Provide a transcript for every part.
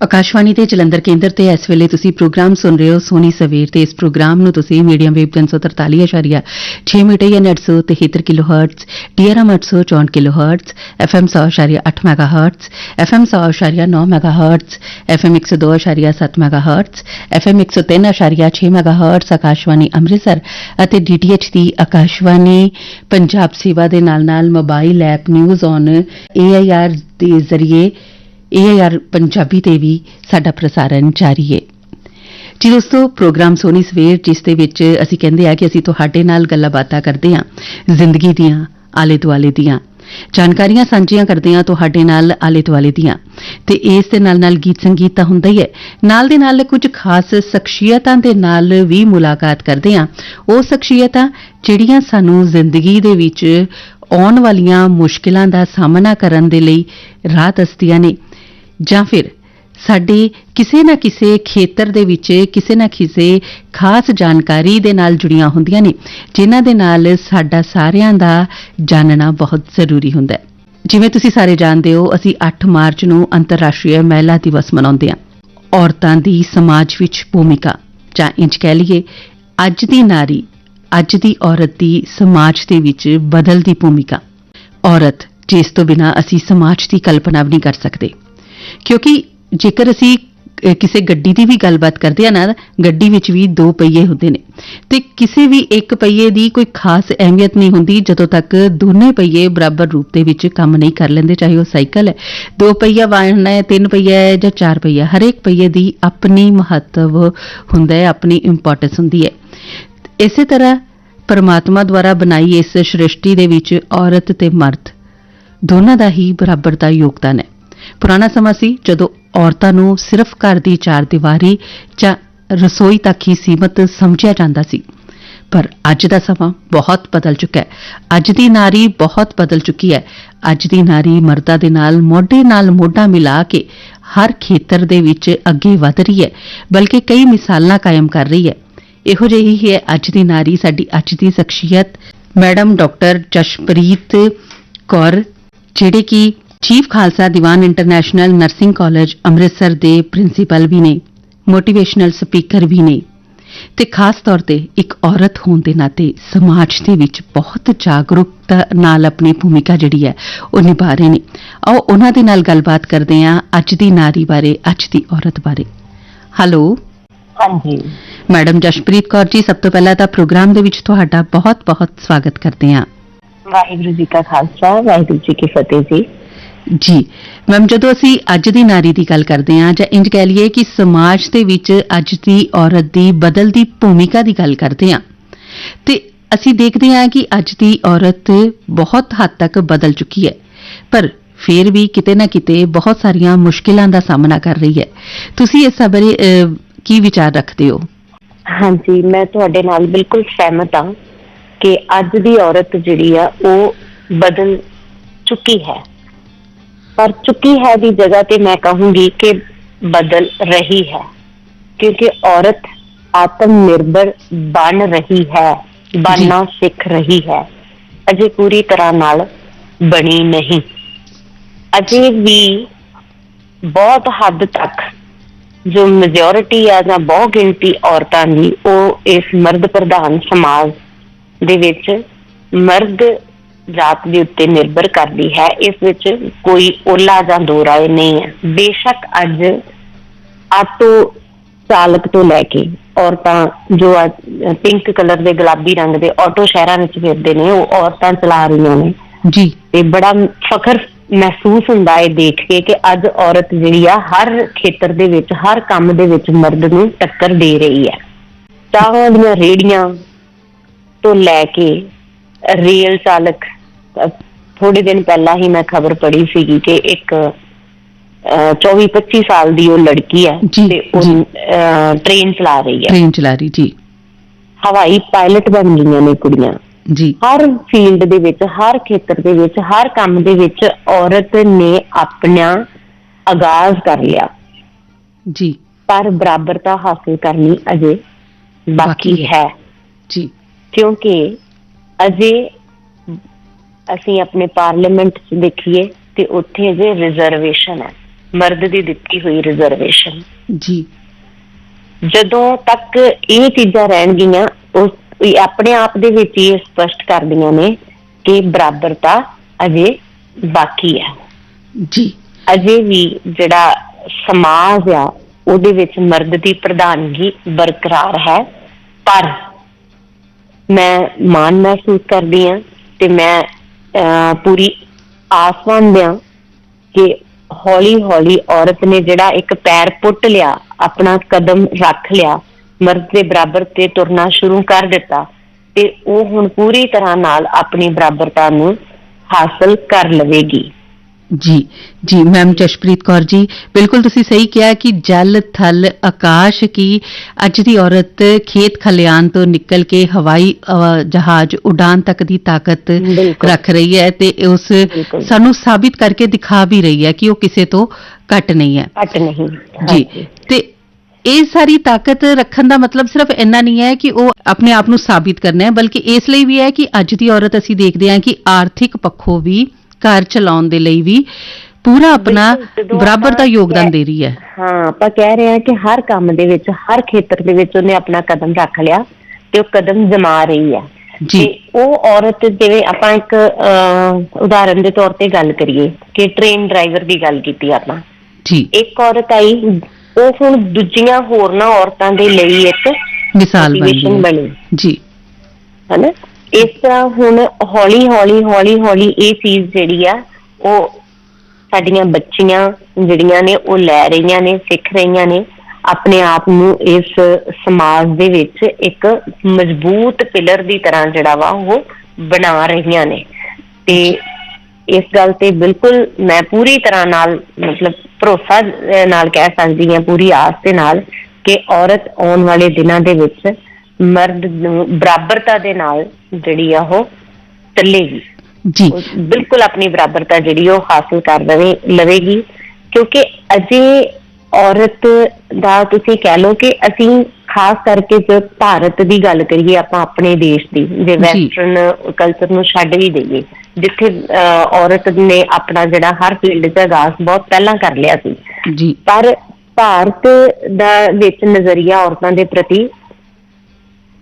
ਆਕਾਸ਼ਵਾਣੀ ਤੇ ਜਲੰਧਰ ਕੇਂਦਰ ਤੇ ਇਸ ਵੇਲੇ ਤੁਸੀਂ ਪ੍ਰੋਗਰਾਮ ਸੁਣ ਰਹੇ ਹੋ ਸੋਨੀ ਸਵੇਰ ਤੇ ਇਸ ਪ੍ਰੋਗਰਾਮ ਨੂੰ ਤੁਸੀਂ ਮੀਡੀਅਮ ਵੇਵ 343.6 ਮੀਟਰ ਜਾਂ 973 kilohertz DRM 864 kilohertz, FM 100.8 megahertz, FM 100.9 megahertz, FM 102.7 megahertz, FM 103.6 megahertz Akashvani Amritsar ਅਤੇ ਡੀਟੀਐਚ ਦੀ ਆਕਾਸ਼ਵਾਣੀ ਪੰਜਾਬ ਸੇਵਾ ਦੇ ਨਾਲ-ਨਾਲ mobile app news on AIR ਦੇ ਜ਼ਰੀਏ ਏਆਈਆਰ ਪੰਜਾਬੀ ਤੇ ਵੀ ਸਾਡਾ ਪ੍ਰਸਾਰਣ ਜਾਰੀ ਹੈ ਜੀ ਦੋਸਤੋ, ਪ੍ਰੋਗਰਾਮ ਸੋਨੀ ਸਵੇਰ, ਜਿਸ ਦੇ ਵਿੱਚ ਅਸੀਂ ਕਹਿੰਦੇ ਆ ਕਿ ਅਸੀਂ ਤੁਹਾਡੇ ਨਾਲ ਗੱਲਾਂ ਬਾਤਾਂ ਕਰਦੇ ਹਾਂ ਜ਼ਿੰਦਗੀ ਦੀਆਂ ਆਲੇ ਦੁਆਲੇ ਦੀਆਂ। ਜਾਣਕਾਰੀਆਂ ਸਾਂਝੀਆਂ ਕਰਦੇ ਹਾਂ ਤੁਹਾਡੇ ਨਾਲ ਆਲੇ ਦੁਆਲੇ ਦੀਆਂ। ਤੇ ਇਸ ਦੇ ਨਾਲ ਨਾਲ ਗੀਤ ਸੰਗੀਤ ਤਾਂ ਹੁੰਦਾ ਹੀ ਹੈ ਨਾਲ ਦੇ ਨਾਲ ਕੁਝ ਖਾਸ ਸ਼ਖਸੀਅਤਾਂ ਦੇ ਨਾਲ ਵੀ ਮੁਲਾਕਾਤ ਕਰਦੇ ਹਾਂ ਉਹ ਸ਼ਖਸੀਅਤਾਂ ਜਿਹੜੀਆਂ ਸਾਨੂੰ ਜ਼ਿੰਦਗੀ ਦੇ ਵਿੱਚ ਆਉਣ ਵਾਲੀਆਂ ਮੁਸ਼ਕਿਲਾਂ ਦਾ ਸਾਹਮਣਾ ਕਰਨ ਦੇ ਲਈ ਰਾਹ ਦੱਸਦੀਆਂ ਨੇ। ਜਾਂ ਫਿਰ ਸਾਡੇ ਕਿਸੇ ਨਾ ਕਿਸੇ ਖੇਤਰ ਦੇ ਵਿੱਚ, ਕਿਸੇ ਨਾ ਕਿਸੇ ਖਾਸ ਜਾਣਕਾਰੀ ਦੇ ਨਾਲ ਜੁੜੀਆਂ ਹੁੰਦੀਆਂ ਨੇ, ਜਿਨ੍ਹਾਂ ਦੇ ਨਾਲ ਸਾਡਾ ਸਾਰਿਆਂ ਦਾ ਜਾਣਨਾ ਬਹੁਤ ਜ਼ਰੂਰੀ ਹੁੰਦਾ ਹੈ। ਜਿਵੇਂ ਤੁਸੀਂ ਸਾਰੇ ਜਾਣਦੇ ਹੋ, ਅਸੀਂ 8 ਮਾਰਚ ਨੂੰ ਅੰਤਰਰਾਸ਼ਟਰੀ ਮਹਿਲਾ ਦਿਵਸ ਮਨਾਉਂਦੇ ਹਾਂ। ਔਰਤਾਂ ਦੀ ਸਮਾਜ ਵਿੱਚ ਭੂਮਿਕਾ, ਜਾਂ ਇੰਜ ਕਹਿ ਲਈਏ, ਅੱਜ ਦੀ ਨਾਰੀ, ਅੱਜ ਦੀ ਔਰਤ ਦੀ ਸਮਾਜ ਦੇ ਵਿੱਚ ਬਦਲਦੀ ਭੂਮਿਕਾ। ਔਰਤ, ਜਿਸ ਤੋਂ ਬਿਨਾ ਅਸੀਂ ਸਮਾਜ ਦੀ ਕਲਪਨਾ ਵੀ ਨਹੀਂ ਕਰ ਸਕਦੇ। ਕਿਉਂਕਿ ਜੇਕਰ ਅਸੀਂ ਕਿਸੇ ਗੱਡੀ ਦੀ ਵੀ ਗੱਲਬਾਤ ਕਰਦੇ ਆ ਨਾ, ਗੱਡੀ ਵਿੱਚ ਵੀ ਦੋ ਪਹੀਏ ਹੁੰਦੇ ਨੇ। ਤੇ ਕਿਸੇ ਵੀ ਇੱਕ ਪਹੀਏ ਦੀ ਕੋਈ ਖਾਸ ਅਹਿਮੀਅਤ ਨਹੀਂ ਹੁੰਦੀ, ਜਦੋਂ ਤੱਕ ਦੋਨੇ ਪਹੀਏ ਬਰਾਬਰ ਰੂਪ ਦੇ ਵਿੱਚ ਕੰਮ ਨਹੀਂ ਕਰ ਲੈਂਦੇ, ਚਾਹੇ ਉਹ ਸਾਈਕਲ ਹੈ। ਦੋ ਪਹੀਆ ਵਾਹਨ ਹੈ, ਤਿੰਨ ਪਹੀਆ ਹੈ ਜਾਂ ਚਾਰ ਪਹੀਆ, ਹਰੇਕ ਪਹੀਏ ਦੀ ਆਪਣੀ ਮਹੱਤਵ ਹੁੰਦਾ ਹੈ, ਆਪਣੀ ਇੰਪੋਰਟੈਂਸ ਹੁੰਦੀ ਹੈ। ਇਸੇ ਤਰ੍ਹਾਂ ਪਰਮਾਤਮਾ ਦੁਆਰਾ ਬਣਾਈ ਇਸ ਸ੍ਰਿਸ਼ਟੀ ਦੇ ਵਿੱਚ ਔਰਤ ਤੇ ਮਰਦ, ਦੋਨਾਂ ਦਾ ਹੀ ਬਰਾਬਰ ਦਾ ਯੋਗਦਾਨ ਹੈ। ਪੁਰਾਣਾ ਸਮਾਂ ਸੀ ਜਦੋਂ ਔਰਤਾਂ ਨੂੰ ਸਿਰਫ ਘਰ ਦੀ ਚਾਰ ਦੀਵਾਰੀ ਜਾਂ ਰਸੋਈ ਤੱਕ ਹੀ ਸੀਮਤ ਸਮਝਿਆ ਜਾਂਦਾ ਸੀ। ਪਰ ਅੱਜ ਦਾ ਸਮਾਂ ਬਹੁਤ ਬਦਲ ਚੁੱਕਾ ਹੈ। ਅੱਜ ਦੀ ਨਾਰੀ ਬਹੁਤ ਬਦਲ ਚੁੱਕੀ ਹੈ। ਅੱਜ ਦੀ ਨਾਰੀ ਮਰਦਾਂ ਦੇ ਨਾਲ ਮੋਢੇ ਨਾਲ ਮੋਢਾ ਮਿਲਾ ਕੇ ਹਰ ਖੇਤਰ ਦੇ ਵਿੱਚ ਅੱਗੇ ਵਧ ਰਹੀ ਹੈ, ਬਲਕਿ ਕਈ ਮਿਸਾਲਾਂ ਕਾਇਮ ਕਰ ਰਹੀ ਹੈ। ਇਹੋ ਜਿਹੀ ਹੀ ਹੈ ਅੱਜ ਦੀ ਨਾਰੀ, ਸਾਡੀ ਅੱਜ ਦੀ ਸ਼ਖਸੀਅਤ ਮੈਡਮ ਡਾਕਟਰ ਜਸ਼ਪ੍ਰੀਤ ਕੌਰ, ਜਿਹੜੇ ਕਿ chief Khalsa Diwan international nursing college Amritsar ਦੇ ਪ੍ਰਿੰਸੀਪਲ ਵੀ ਨੇ ਮੋਟੀਵੇਸ਼ਨਲ ਸਪੀਕਰ ਵੀ ਨੇ ਤੇ ਖਾਸ ਤੌਰ ਤੇ ਇੱਕ ਔਰਤ ਹੋਣ ਦੇ ਨਾਤੇ ਸਮਾਜ ਦੇ ਵਿੱਚ ਬਹੁਤ ਜਾਗਰੂਕਤਾ ਨਾਲ ਆਪਣੀ ਭੂਮਿਕਾ ਜਿਹੜੀ ਹੈ ਉਹ ਨਿਭਾ ਰਹੇ ਨੇ। ਆਓ ਉਹਨਾਂ ਦੇ ਨਾਲ ਗੱਲਬਾਤ ਕਰਦੇ ਹਾਂ ਅੱਜ ਦੀ ਨਾਰੀ ਬਾਰੇ ਅੱਜ ਦੀ ਔਰਤ ਬਾਰੇ। ਹੈਲੋ। ਹਾਂਜੀ। ਮੈਡਮ ਜਸ਼ਪ੍ਰੀਤ ਕੌਰ ਜੀ ਸਭ ਤੋਂ ਪਹਿਲਾਂ ਤਾਂ ਪ੍ਰੋਗਰਾਮ ਦੇ ਵਿੱਚ ਤੁਹਾਡਾ ਬਹੁਤ-ਬਹੁਤ ਸਵਾਗਤ ਕਰਦੇ ਹਾਂ। ਵਾਹਿਗੁਰੂ ਜੀ ਕਾ ਖਾਲਸਾ ਵਾਹਿਗੁਰੂ ਜੀ ਕੀ ਫਤਿਹ ਜੀ। ਜੀ। ਮੈਮ ਜਦੋਂ ਅਸੀਂ ਅੱਜ ਦੀ ਨਾਰੀ ਦੀ ਗੱਲ ਕਰਦੇ ਹਾਂ ਜਾਂ ਇੰਜ ਕਹਿ ਲਈਏ ਕਿ ਸਮਾਜ ਦੇ ਵਿੱਚ ਅੱਜ ਦੀ ਔਰਤ ਦੀ ਬਦਲਦੀ ਭੂਮਿਕਾ ਦੀ ਗੱਲ ਕਰਦੇ ਹਾਂ, ਤੇ ਅਸੀਂ ਦੇਖਦੇ ਹਾਂ ਕਿ ਅੱਜ ਦੀ ਔਰਤ ਬਹੁਤ ਹੱਦ ਤੱਕ ਬਦਲ ਚੁੱਕੀ ਹੈ। ਪਰ ਫਿਰ ਵੀ ਕਿਤੇ ਨਾ ਕਿਤੇ ਬਹੁਤ ਸਾਰੀਆਂ ਮੁਸ਼ਕਿਲਾਂ ਦਾ ਸਾਹਮਣਾ ਕਰ ਰਹੀ ਹੈ। ਤੁਸੀਂ ਇਸ ਬਾਰੇ ਕੀ ਵਿਚਾਰ ਰੱਖਦੇ ਹੋ? ਹਾਂਜੀ, ਮੈਂ ਤੁਹਾਡੇ ਨਾਲ ਬਿਲਕੁਲ ਸਹਿਮਤ ਹਾਂ ਕਿ ਅੱਜ ਦੀ ਔਰਤ ਜਿਹੜੀ ਆ, ਉਹ ਬਦਲ ਚੁੱਕੀ ਹੈ। ਪਰ ਚੁੱਕੀ ਹੈ ਦੀ ਜਗ੍ਹਾ ਤੇ ਮੈਂ ਕਹੂੰਗੀ ਕਿ ਬਦਲ ਰਹੀ ਹੈ ਕਿਉਂਕਿ ਔਰਤ ਆਤਮ ਨਿਰਭਰ ਬਣ ਰਹੀ ਹੈ ਬਣਨਾ ਸਿੱਖ ਰਹੀ ਹੈ। ਅਜੇ ਪੂਰੀ ਤਰ੍ਹਾਂ ਨਾਲ ਬਣੀ ਨਹੀਂ। ਅਜੇ ਵੀ ਬਹੁਤ ਹੱਦ ਤੱਕ ਜੋ ਮੈਜੋਰਿਟੀ ਆ ਜਾਂ ਬਹੁ ਗਿਣਤੀ ਔਰਤਾਂ ਦੀ ਉਹ ਇਸ ਮਰਦ ਪ੍ਰਧਾਨ ਸਮਾਜ ਦੇ ਵਿੱਚ ਮਰਦ ਜਾਤ ਦੇ ਉੱਤੇ ਨਿਰਭਰ ਕਰਦੀ ਹੈ ਇਸ ਵਿੱਚ ਕੋਈ ਓਲਾ ਜਾਂ ਦੋ ਰਾਏ ਨਹੀਂ ਹੈ। ਬੇਸ਼ੱਕ ਅੱਜ ਆਟੋ ਚਾਲਕ ਤੋਂ ਲੈ ਕੇ ਔਰਤਾਂ ਜੋ ਪਿੰਕ ਕਲਰ ਦੇ ਗੁਲਾਬੀ ਰੰਗ ਦੇ ਆਟੋ ਸ਼ਹਿਰਾਂ ਵਿੱਚ ਫਿਰਦੇ ਨੇ ਉਹ ਔਰਤਾਂ ਚਲਾ ਰਹੀਆਂ ਨੇ। ਜੀ। ਤੇ ਬੜਾ ਫਖਰ ਮਹਿਸੂਸ ਹੁੰਦਾ ਹੈ ਦੇਖ ਕੇ ਕਿ ਅੱਜ ਔਰਤ ਜਿਹੜੀ ਆ ਹਰ ਖੇਤਰ ਦੇ ਵਿੱਚ ਹਰ ਕੰਮ ਦੇ ਵਿੱਚ ਮਰਦ ਨੂੰ ਟੱਕਰ ਦੇ ਰਹੀ ਹੈ। ਚਾਹਾਂ ਦੀਆਂ ਰੇੜੀਆਂ ਤੋਂ ਲੈ ਕੇ ਰੇਲ ਚਾਲਕ ਥੋੜੇ ਦਿਨ ਪਹਿਲਾਂ ਹੀ ਮੈਂ ਖਬਰ ਪੜ੍ਹੀ ਸੀਗੀ ਕਿ ਇੱਕ 24 25 ਸਾਲ ਦੀ ਉਹ ਲੜਕੀ ਹੈ ਤੇ ਉਹ ਟ੍ਰੇਨ ਚਲਾ ਰਹੀ ਹੈ। ਟ੍ਰੇਨ ਚਲਾ ਰਹੀ ਜੀ। ਹਵਾਈ ਪਾਇਲਟ ਬਣ ਗਈਆਂ ਨੇ ਕੁੜੀਆਂ। ਜੀ। ਹਰ ਫੀਲਡ ਦੇ ਵਿੱਚ ਹਰ ਖੇਤਰ ਦੇ ਵਿੱਚ ਹਰ ਕੰਮ ਦੇ ਵਿੱਚ ਔਰਤ ਨੇ ਆਪਣਾ ਆਗਾਜ਼ ਕਰ ਲਿਆ। ਜੀ। ਪਰ ਬਰਾਬਰਤਾ ਹਾਸਲ ਕਰਨੀ ਅਜੇ ਬਾਕੀ। ਹੈ। ਜੀ। ਕਿਉਂਕਿ ਅਜੇ ਅਸੀਂ ਆਪਣੇ ਪਾਰਲੀਮੈਂਟ 'ਚ ਦੇਖੀਏ ਤੇ ਉੱਥੇ ਅਜੇ ਰਿਜ਼ਰਵੇਸ਼ਨ ਹੈ। ਮਰਦ ਦੀ ਦਿੱਤੀ ਹੋਈ ਰਿਜ਼ਰਵੇਸ਼ਨ ਜੀ। ਜਦੋਂ ਤੱਕ ਇਹ ਚੀਜ਼ਾਂ ਰਹਿਣਗੀਆਂ ਉਸ ਆਪਣੇ ਆਪ ਦੇ ਵਿੱਚ ਹੀ ਇਹ ਸਪਸ਼ਟ ਕਰਦੀਆਂ ਨੇ ਕਿ ਬਰਾਬਰਤਾ ਅਜੇ ਬਾਕੀ ਹੈ। ਜੀ। ਅਜੇ ਵੀ ਜਿਹੜਾ ਸਮਾਜ ਆ ਉਹਦੇ ਵਿੱਚ ਮਰਦ ਦੀ ਪ੍ਰਧਾਨਗੀ ਬਰਕਰਾਰ ਹੈ। ਪਰ ਮੈਂ ਮਾਣ ਮਹਿਸੂਸ ਕਰਦੀ ਹਾਂ ਤੇ ਮੈਂ ਪੂਰੀ ਆਸਵਾਨ ਦਿਆਂ ਕਿ ਹੌਲੀ ਹੌਲੀ ਔਰਤ ਨੇ ਜਿਹੜਾ ਇੱਕ ਪੈਰ ਪੁੱਟ ਲਿਆ, ਆਪਣਾ ਕਦਮ ਰੱਖ ਲਿਆ, ਮਰਦ ਦੇ ਬਰਾਬਰ ਤੇ ਤੁਰਨਾ ਸ਼ੁਰੂ ਕਰ ਦਿੱਤਾ ਤੇ ਉਹ ਹੁਣ ਪੂਰੀ ਤਰ੍ਹਾਂ ਨਾਲ ਆਪਣੀ ਬਰਾਬਰਤਾ ਨੂੰ ਹਾਸਲ ਕਰ ਲਵੇਗੀ। ਜੀ ਜੀ ਮੈਮ ਜਸ਼ਪ੍ਰੀਤ ਕੌਰ ਜੀ ਬਿਲਕੁਲ ਤੁਸੀਂ ਸਹੀ ਕਿਹਾ ਕਿ ਜਲ ਥਲ ਆਕਾਸ਼ ਕੀ ਅੱਜ ਦੀ ਔਰਤ ਖੇਤ ਖਲਿਆਣ ਤੋਂ ਨਿਕਲ ਕੇ ਹਵਾਈ ਜਹਾਜ਼ ਉਡਾਨ ਤੱਕ ਦੀ ਤਾਕਤ। ਰੱਖ ਰਹੀ ਹੈ ਤੇ ਉਸ। ਸਾਨੂੰ ਸਾਬਿਤ ਕਰਕੇ ਦਿਖਾ ਵੀ ਰਹੀ ਹੈ ਕਿ ਉਹ ਕਿਸੇ ਤੋਂ ਘੱਟ ਨਹੀਂ ਹੈ ਘੱਟ ਨਹੀਂ ਜੀ ਤੇ ਇਹ ਸਾਰੀ ਤਾਕਤ ਰੱਖਣ ਦਾ ਮਤਲਬ ਸਿਰਫ ਇੰਨਾ ਨਹੀਂ ਹੈ ਕਿ ਉਹ ਆਪਣੇ ਆਪ ਨੂੰ ਸਾਬਿਤ ਕਰਨਾ ਹੈ ਬਲਕਿ ਇਸ ਲਈ ਵੀ ਹੈ ਕਿ ਅੱਜ ਦੀ ਔਰਤ ਅਸੀਂ ਦੇਖਦੇ ਹਾਂ ਕਿ ਆਰਥਿਕ ਪੱਖੋਂ ਵੀ ਘਰ ਚਲਾਉਣ ਦੇ ਲਈ ਵੀ ਪੂਰਾ ਆਪਣਾ ਬਿਲਕੁਲ, ਜਦੋਂ ਬਰਾਬਰ ਦਾ ਆਪਾਂ ਯੋਗਦਾਨ ਕਹਿ- ਦੇ ਰਹੀ ਹੈ। ਹਾਂ ਆਪਾਂ ਕਹਿ ਰਹੇ ਹਾਂ ਕਿ ਹਰ ਕੰਮ ਦੇ ਵਿੱਚ ਹਰ ਖੇਤਰ ਦੇ ਵਿੱਚ ਉਹਨੇ ਆਪਣਾ ਕਦਮ ਰੱਖ ਲਿਆ ਤੇ ਉਹ ਕਦਮ ਜਮਾ ਰਹੀ ਹੈ। ਜੀ। ਤੇ ਉਹ ਔਰਤ ਜਿਵੇਂ ਆਪਾਂ ਇੱਕ ਅਹ, ਉਦਾਹਰਨ ਦੇ ਤੌਰ ਤੇ ਗੱਲ ਕਰੀਏ ਕਿ ਟ੍ਰੇਨ ਡਰਾਈਵਰ ਦੀ ਗੱਲ ਕੀਤੀ ਆਪਾਂ। ਜੀ। ਇੱਕ ਔਰਤ ਆਈ ਉਹ ਹੁਣ ਦੂਜੀਆਂ ਹੋਰਨਾਂ ਔਰਤਾਂ ਦੇ ਲਈ ਇੱਕ ਮਿਸਾਲ motivation ਬਣ। ਜੀ। ਹਨਾ? ਇਸ ਤਰ੍ਹਾਂ ਹੁਣ ਹੌਲੀ ਹੌਲੀ ਹੌਲੀ ਹੌਲੀ ਇਹ ਚੀਜ਼ ਜਿਹੜੀ ਆ, ਉਹ ਸਾਡੀਆਂ ਬੱਚੀਆਂ ਜਿਹੜੀਆਂ ਨੇ, ਉਹ ਲੈ ਰਹੀਆਂ ਨੇ, ਸਿੱਖ ਰਹੀਆਂ ਨੇ, ਆਪਣੇ ਆਪ ਨੂੰ ਇਸ ਸਮਾਜ ਦੇ ਵਿੱਚ ਇੱਕ ਮਜ਼ਬੂਤ ਪਿਲਰ ਦੀ ਤਰ੍ਹਾਂ ਜਿਹੜਾ ਵਾ, ਉਹ ਬਣਾ ਰਹੀਆਂ ਨੇ। ਤੇ ਇਸ ਗੱਲ ਤੇ ਬਿਲਕੁਲ ਮੈਂ ਪੂਰੀ ਤਰ੍ਹਾਂ ਨਾਲ, ਮਤਲਬ ਭਰੋਸਾ ਨਾਲ ਕਹਿ ਸਕਦੀ ਹਾਂ, ਪੂਰੀ ਆਸ ਦੇ ਨਾਲ ਕਿ ਔਰਤ ਆਉਣ ਵਾਲੇ ਦਿਨਾਂ ਦੇ ਵਿੱਚ ਮਰਦ ਨੂੰ ਬਰਾਬਰਤਾ ਦੇ ਨਾਲ ਜਿਹੜੀ ਆ ਉਹ ਚੱਲੇਗੀ। ਜੀ। ਬਿਲਕੁਲ ਆਪਣੀ ਬਰਾਬਰਤਾ ਜਿਹੜੀ ਉਹ ਹਾਸਲ ਕਰ ਲਵੇ ਲਵੇਗੀ। ਕਿਉਂਕਿ ਅਜੇ ਔਰਤ ਦਾ ਤੁਸੀਂ ਕਹਿ ਲਓ ਕਿ ਅਸੀਂ ਖਾਸ ਕਰਕੇ ਜੇ ਭਾਰਤ ਦੀ ਗੱਲ ਕਰੀਏ ਆਪਾਂ ਆਪਣੇ ਦੇਸ਼ ਦੀ ਜੇ ਵੈਸਟਰਨ ਕਲਚਰ ਨੂੰ ਛੱਡ ਵੀ ਦਈਏ ਜਿੱਥੇ ਔਰਤ ਨੇ ਆਪਣਾ ਜਿਹੜਾ ਹਰ ਫੀਲਡ 'ਚ ਆਗਾਜ਼ ਬਹੁਤ ਪਹਿਲਾਂ ਕਰ ਲਿਆ ਸੀ। ਜੀ। ਪਰ ਭਾਰਤ ਦਾ ਵਿੱਚ ਨਜ਼ਰੀਆ ਔਰਤਾਂ ਦੇ ਪ੍ਰਤੀ